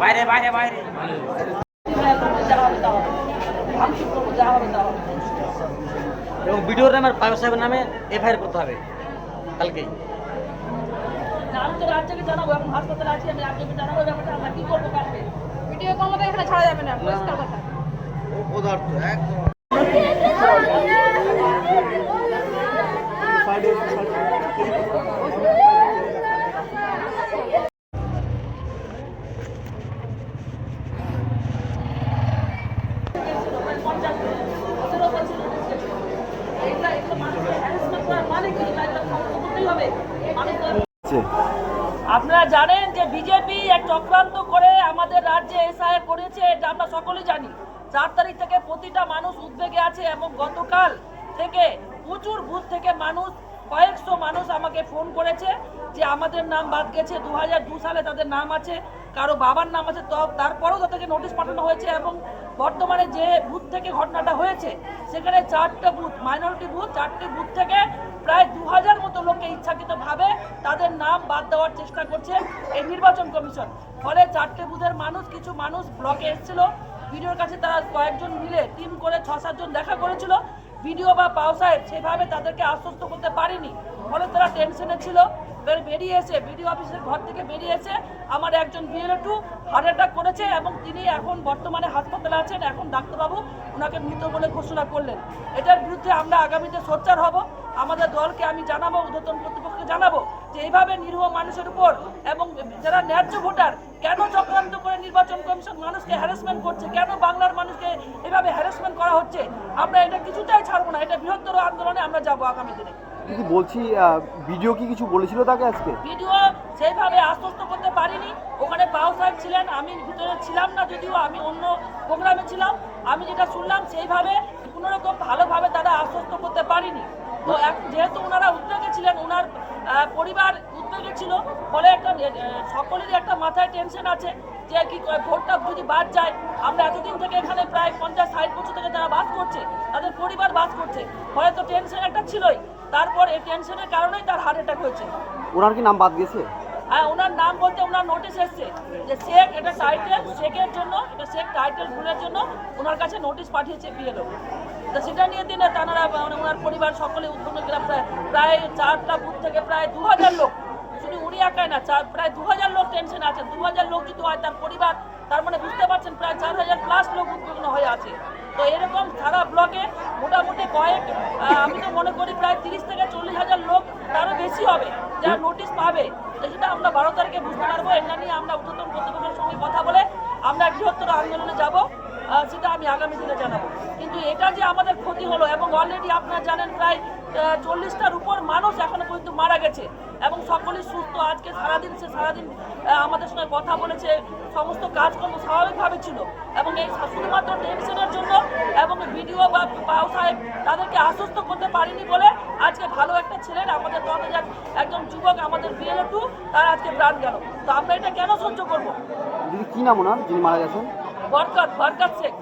বাইরে বাইরে বাইরে এবং ভিডিওর নামের পায়ু সাহেবের নামে এফআইআর করতে হবে কালকেই আমি রাজ্যকে জানাব এখন হাসপাতালে আছি আমি রাজ্যকে জানাব ব্যাপারটা আমরা কি করব কালকে ভিডিও কল এখানে ছাড়া যাবে না। পরিষ্কার কথা। পদার্থ একদম আপনারা জানেন যে বিজেপি এক চক্রান্ত করে আমাদের রাজ্যে এসআই করেছে, এটা আমরা সকলেই জানি। চার তারিখ থেকে প্রতিটা মানুষ উদ্বেগে আছে এবং গতকাল থেকে প্রচুর বুথ থেকে মানুষ, কয়েকশো মানুষ আমাকে ফোন করেছে যে আমাদের নাম বাদ গেছে দু সালে তাদের নাম আছে, কারও বাবার নাম আছে, তো তারপরেও তাদেরকে নোটিশ পাঠানো হয়েছে এবং বর্তমানে যে বুথ থেকে ঘটনাটা হয়েছে, সেখানে চারটে বুথ মাইনরিটি বুথ, চারটে বুথ থেকে প্রায় দু হাজার মতো লোককে ইচ্ছাকৃতভাবে তাদের নাম বাদ দেওয়ার চেষ্টা করছে এই নির্বাচন কমিশন। ফলে চারটে বুথের মানুষ, কিছু মানুষ ব্লকে এসেছিল। ভিডিওর কাছে তারা কয়েকজন মিলে টিম করে ছ সাতজন দেখা করেছিল। ভিডিও বা পাও সাহেব সেভাবে তাদেরকে আশ্বস্ত করতে পারেনি। ফলে তারা টেনশনে ছিল। এবার বেরিয়ে এসে বিডিও অফিসের ঘর থেকে বেরিয়ে এসে আমার একজন বিএলএ টু হার্ট অ্যাটাক করেছে এবং তিনি এখন বর্তমানে হাসপাতালে আছেন। এখন ডাক্তারবাবু ওনাকে মৃত বলে ঘোষণা করলেন। এটার বিরুদ্ধে আমরা আগামীতে সোচ্চার হব। আমাদের দলকে আমি জানাব ঊর্ধ্বতন কর্তৃপক্ষকে জানাব যে এইভাবে নিরীহ মানুষের উপর এবং যারা ন্যায্য ভোটার কেন চক্রান্ত করে নির্বাচন কমিশন মানুষকে হ্যারাসমেন্ট করছে? কেন বাংলার মানুষকে এভাবে হ্যারাসমেন্ট করা হচ্ছে? আমরা এটা কিছুটাই ছাড়বো না। এটা বৃহত্তর আন্দোলনে আমরা যাব আগামী দিনে। দিদি বলছি ভিডিও কি কিছু বলেছিল তাকে আজকে? ভিডিও সেইভাবে আশ্বস্ত করতে পারিনি। ওখানে পাও সাহেব ছিলেন, আমি ভিতরে ছিলাম না যদিও, আমি অন্য প্রোগ্রামে ছিলাম। আমি যেটা শুনলাম সেইভাবে কোনোরকম ভালোভাবে তারা আশ্বস্ত করতে পারিনি। তো যেহেতু ওনারা উদ্যোগে ছিলেন, ওনার পরিবার উদ্যোগে ছিল, ফলে একটা সকলেরই একটা মাথায় টেনশন আছে যে কি ভোটটা যদি বাদ যায়, আমরা এতদিন থেকে এখানে প্রায় পঞ্চাশ, ষাট বছর থেকে যারা বাস করছে, তাদের পরিবার বাস করছে। ফলে তো টেনশন একটা ছিলই। তারপর এই টেনশনের কারণেই তার হার্ট অ্যাটাক হয়েছে। ওনার কি নাম বাদ গেছে? আর ওনার নাম বলতে ওনার নোটিশ এসছে যে শেখ এটা টাইটেল শেখের জন্য এটা শেখ টাইটেল ভুলের জন্য ওনার কাছে নোটিশ পাঠিয়েছে বিএলও তো সেটা নিয়ে দিনে তারা মানে ওনার পরিবার সকলে উদ্বুদ্ধ করা প্রায় প্রায় চারটা বুথ থেকে প্রায় দু হাজার লোক। শুধু উনি একাই না চার প্রায় দু হাজার লোক টেনশন আছে। দু হাজার লোক যদি হয় তার পরিবার তার মানে বুঝতে পারছেন প্রায় চার হাজার প্লাস লোক উদ্বিগ্ন হয়ে আছে। তো এরকম সারা ব্লকে কয়েক আমি তো মনে করি প্রায় তিরিশ থেকে চল্লিশ হাজার লোক তারও বেশি হবে, যারা নোটিশ পাবে। সেটা আমরা বারো তারিখে বুঝতে পারব, এটা নিয়ে আমরা ঊর্ধ্বতন কর্তৃপক্ষের সঙ্গে কথা বলে আমরা বৃহত্তর আন্দোলনে যাব সেটা আমি আগামী দিনে জানাব। কিন্তু এটা যে আমাদের ক্ষতি হলো, এবং অলরেডি আপনারা জানেন প্রায় চল্লিশটার উপর মানুষ এখনও পর্যন্ত মারা গেছে। এবং সকলেই সুস্থ। আজকে সারাদিন সে সারাদিন আমাদের সঙ্গে কথা বলেছে। সমস্ত কাজকর্ম স্বাভাবিকভাবে ছিল। এবং এই শুধুমাত্র টেনশনের জন্য এবং ভিডিও বা পাও সাহেব তাদেরকে আশ্বস্ত করতে পারিনি বলে আজকে ভালো একটা ছিলেন আমাদের দল একজন যুবক আমাদের বিএলও টু তার আজকে প্রাণ গেল। তো আমরা এটা কেন সহ্য করব? কি নাম ওনার? যিনি মারা গেছেন? বরকত বরকত শেখ।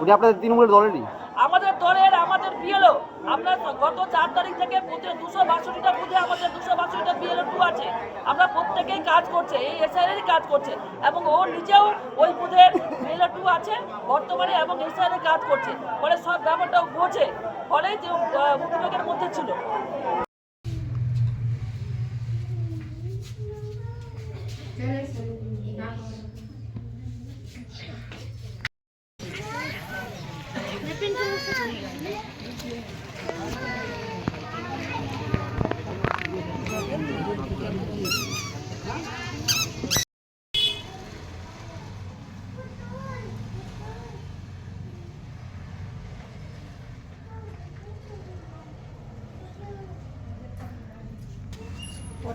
উনি আপনাদের তৃণমূলের দলেরই? আমাদের দলের আমাদের বিএলও। আমরা গত চার তারিখ থেকে দুশো বাষট্টিটা মধ্যে আমাদের দুশো বাষট্টিটা বিএলও টু আছে, আমরা প্রত্যেকেই কাজ করছে, এই এসআইএরই কাজ করছে, এবং ও নিজেও ওই বুধের বিএলও টু আছে, বর্তমানে এবং এসআইএর কাজ করছে ফলে সব ব্যাপারটাও বোঝে ফলে যে উদ্বেগের মধ্যে ছিল Thank you.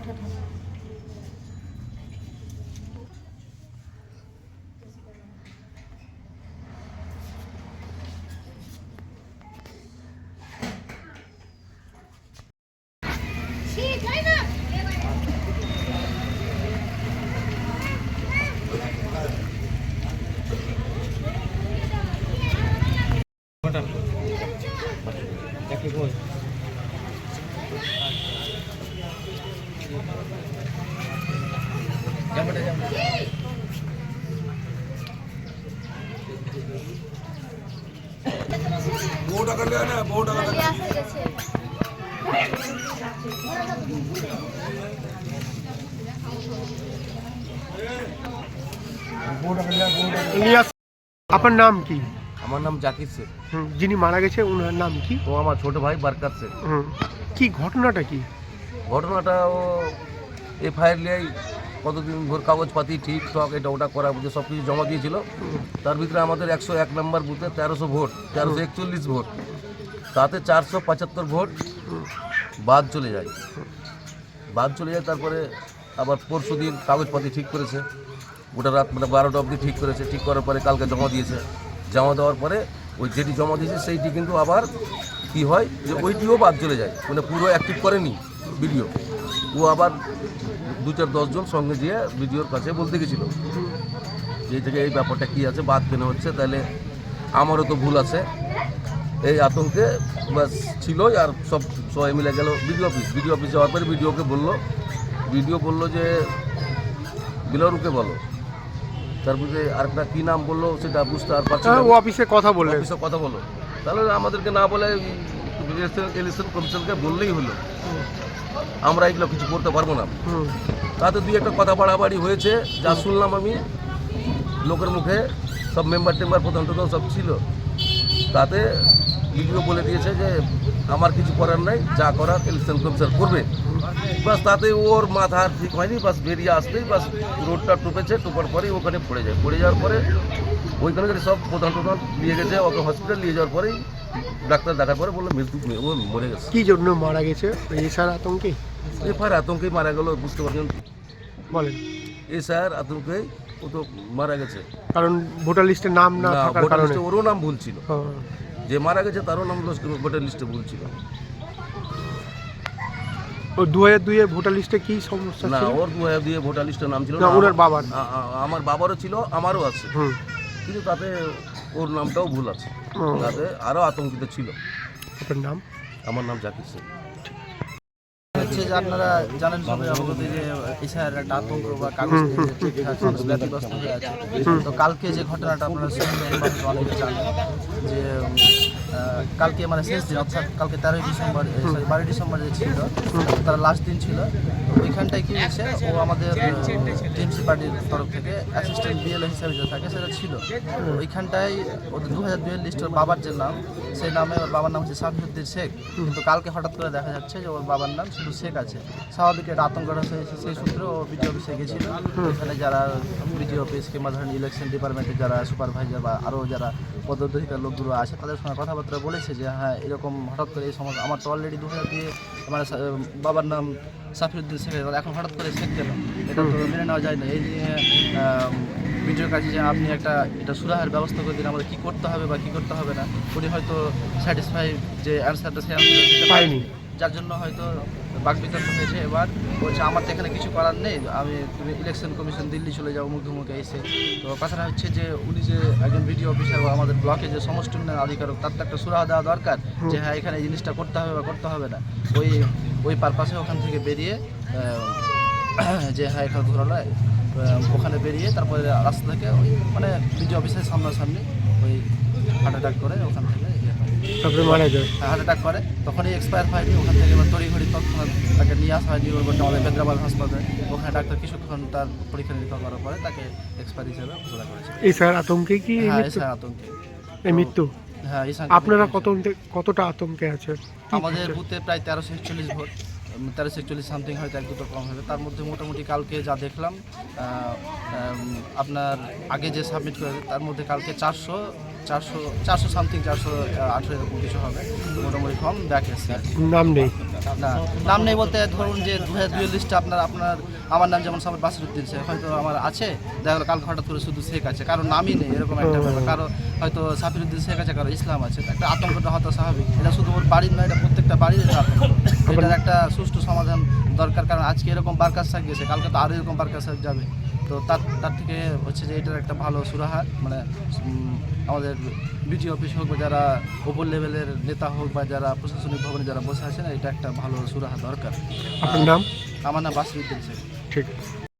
টাটা আপনার নাম কি? আমার নাম জাকির শেখ। হুম, যিনি মারা গেছে ওনার নাম কি? ও আমার ছোট ভাই বারকাত শেখ। হুম, কি ঘটনাটা কি? ঘটনাটা ও এফআইআর লিয়াই কতদিন ভোর কাগজপাতি, ঠিক ঠক এটা ওটা করা বুঝে সব কিছু জমা দিয়েছিল। তার ভিতরে আমাদের একশো এক নম্বর বুথে তেরোশো ভোট, তেরোশো একচল্লিশ ভোট। তাতে চারশো পঁচাত্তর ভোট বাদ চলে যায়। বাদ চলে যায়, তারপরে আবার পরশু দিন কাগজপাতি ঠিক করেছে। গোটা রাত মানে বারোটা অবধি ঠিক করেছে, ঠিক করার পরে কালকে জমা দিয়েছে। জমা দেওয়ার পরে ওই যেটি জমা দিয়েছে, সেইটি কিন্তু আবার কি হয় যে ওইটিও বাদ চলে যায়। মানে পুরো অ্যাক্টিভ করেনি ভিডিও ও আবার দু চার দশজন সঙ্গে গিয়ে ভিডিওর কাছে বলতে গেছিল যে এই থেকে এই ব্যাপারটা কী আছে বাদ কেন হচ্ছে তাহলে আমারও তো ভুল আছে। এই আতঙ্কে ব্যাস ছিল আর সব সবাই মিলে গেল বিডিও অফিস। বিডিও অফিস যাওয়ার পরে বিডিওকে বলল বিডিও বলল যে বিলারুকে বলো। তারপরে আরেকটা কী নাম বলল সেটা বুঝতে আর পারছি হ্যাঁ, না ও অফিসে কথা বললেন অফিসে কথা বলো তাহলে আমাদেরকে না বলে ইলেকশন কমিশনকে বললেই হলো। আমরা এগুলো কিছু করতে পারব না। তাতে দুই একটা কথা বাড়াবাড়ি হয়েছে যা শুনলাম আমি। লোকের মুখে সব মেম্বার টেম্বার প্রধান প্রধান সব ছিল। তাতে ভিডিও বলে দিয়েছে যে আমার কিছু করার নাই যা করার ইলেকশন কমিশন করবে। বাস তাতে ওর মাথা আর ঠিক হয়নি বাস বেরিয়ে আসতেই বাস রোডটা টুপেছে টুপার পরেই ওখানে পড়ে যায়। পড়ে যাওয়ার পরে ওইখানে সব প্রধান প্রধান নিয়ে গেছে ওকে হসপিটাল নিয়ে যাওয়ার পরেই ডাক্তার দেখার পরে বলল মৃত্যু ও মরে গেছে। কি জন্য মারা গেছে? এসার আতঙ্কে? এফআইআর আতঙ্কেই মারা গেল বুঝতে পারছেন? বলেন। এই স্যার আতঙ্কেই ও তো মারা গেছে। কারণ ভোটার লিস্টে নাম না থাকার ভোটার কারণে। লিস্টে ওরও নাম ভুল ছিল। যে মারা গেছে তারও নাম ভোটার লিস্টে ভুল ছিল। ও দু হাজার দুইয়ের ভোটার লিস্টে কি সমস্যা না ছিল? ওর দু হাজার দিয়ে ভোটার লিস্টের নাম ছিল না, ওনার বাবার। আ- আ- আমার বাবারও ছিল আমারও আছে। হুম। কিন্তু তাতে ওর নামটাও ভুল আছে। তাতে আরও আতঙ্কিত ছিল। আপনার নাম? আমার নাম জাকির সিং হচ্ছে যে আপনারা জানেন সবাই অবগত যে এছাড়া একটা আতঙ্ক বা কাগজ হয়ে আছে। তো কালকে যে ঘটনাটা আপনারা শুনলেন অনেকে জানেন যে কালকে মানে শেষ দিন, অর্থাৎ কালকে তেরোই ডিসেম্বর বারোই ডিসেম্বর যে ছিল, তারা লাস্ট দিন ছিল, ওইখানটায় কি হয়েছে, ও আমাদের টিএমসি পার্টির তরফ থেকে অ্যাসিস্ট্যান্ট বিএলও হিসাবে যে থাকে, সেটা ছিল। ওইখানটায় ওদের দু হাজার দুইয়ের লিস্টের বাবার যে নাম, সেই নামে ওর বাবার নাম হচ্ছে সাফিউদ্দিন শেখ। কিন্তু কালকে হঠাৎ করে দেখা যাচ্ছে যে ওর বাবার নাম শুধু শেখ আছে। স্বাভাবিক একটা আতঙ্কটা হয়েছে সেই সূত্রে ও বিডিও অফিসে গেছিল। ওখানে যারা বিডিও অফিস কিংবা ধরেন ইলেকশন ডিপার্টমেন্টের যারা সুপারভাইজার বা আরও যারা পদোন্নতিকার লোকগুলো আছে, তাদের সঙ্গে কথাবার্তা বলেছে যে হ্যাঁ এরকম হঠাৎ করে এই সমস্যা আমার তো অলরেডি দু হাজার দিয়ে আমার বাবার নাম সাফিউদ্দিন শেখ এখন হঠাৎ করে শেখ গেল এটা তো মেনে নেওয়া যায় না এই নিয়ে ভিডিওর কাছে যে আপনি একটা, এটা সুরাহার ব্যবস্থা করে দিন, আমাদের কী করতে হবে বা কী করতে হবে না, উনি হয়তো স্যাটিসফাই যে অ্যান্সারটা সে পাইনি। যার জন্য হয়তো বাকবিতর্ক হয়েছে। এবার বলছে, আমার তো এখানে কিছু করার নেই। আমি তুমি ইলেকশন কমিশন দিল্লি চলে যাও মুখে এসে তো কথাটা হচ্ছে যে, উনি যে একজন ভিডিও অফিসার বা আমাদের ব্লকে যে সমষ্টি উন্নয়ন আধিকারক, তার তো একটা সুরাহা দেওয়া দরকার যে হ্যাঁ এখানে এই জিনিসটা করতে হবে বা করতে হবে না। ওই ওই পারপাসে ওখান থেকে বেরিয়ে যে হ্যাঁ এখানে ধরো ওখানে বেরিয়ে তারপরে রাস্তা থেকে ওই মানে ভিডিও অফিসের সামনাসামনি ওই হার্ট অ্যাটাক করে ওখান থেকে। তারপরে মারা যায়। হার্ট অ্যাটাক করে তখনই এক্সপায়ার হয়নি ওখান থেকে এবার তড়িঘড়ি তৎক্ষণাৎ তাকে নিয়ে আসা হয় নিউরোবর্টে আমাদের হায়দ্রাবাদ হাসপাতালে। ওখানে ডাক্তার কিছুক্ষণ তার পরীক্ষা নিরীক্ষা করার পরে তাকে এক্সপায়ার হিসেবে ঘোষণা করেছে। এসার আতঙ্কে কি হ্যাঁ মৃত্যু? এসে আতঙ্কে। এই মৃত্যু? হ্যাঁ এসে আপনারা কত কতটা আতঙ্কে আছে আমাদের বুথে প্রায় তেরোশো একচল্লিশ ভোট তেরোশো একচল্লিশ সামথিং হয়তো এক দুটো কম হবে। তার মধ্যে মোটামুটি কালকে যা দেখলাম আপনার আগে যে সাবমিট করেছে তার মধ্যে কালকে চারশো চারশো চারশো সামথিং চারশো আঠেরো এরকম কিছু হবে। মোটামুটি কম আর নাম নেই। না নাম নেই বলতে ধরুন যে দু হাজার দুই লিস্টে আপনার আপনার আমার নাম যেমন সবার বাসিরুদ্দিন শেখ হয়তো আমার আছে। দেখা গেলো কাল হঠাৎ করে শুধু শেখ আছে কারও নামই নেই এরকম একটা ব্যাপার। কারও হয়তো সাফিরুদ্দিন শেখ আছে কারও ইসলাম আছে একটা আতঙ্কটা হয়তো স্বাভাবিক। এটা শুধু ওর বাড়ির নয় এটা প্রত্যেকটা বাড়ির এটা আতঙ্ক। এটার একটা সুষ্ঠু সমাধান দরকার কারণ আজকে এরকম বারকার শাক গেছে কালকে তো আরও এরকম বারকার শাক যাবে তো তার তার থেকে হচ্ছে যে এটার একটা ভালো সুরাহা মানে আমাদের বিটি অফিস হোক বা যারা ওপর লেভেলের নেতা হোক বা যারা প্রশাসনিক ভবনে যারা বসে আছেন এটা একটা ভালো সুরাহা দরকার। আপনার নাম? আমার নাম বাসরুদ্দিন শেখ। ঠিক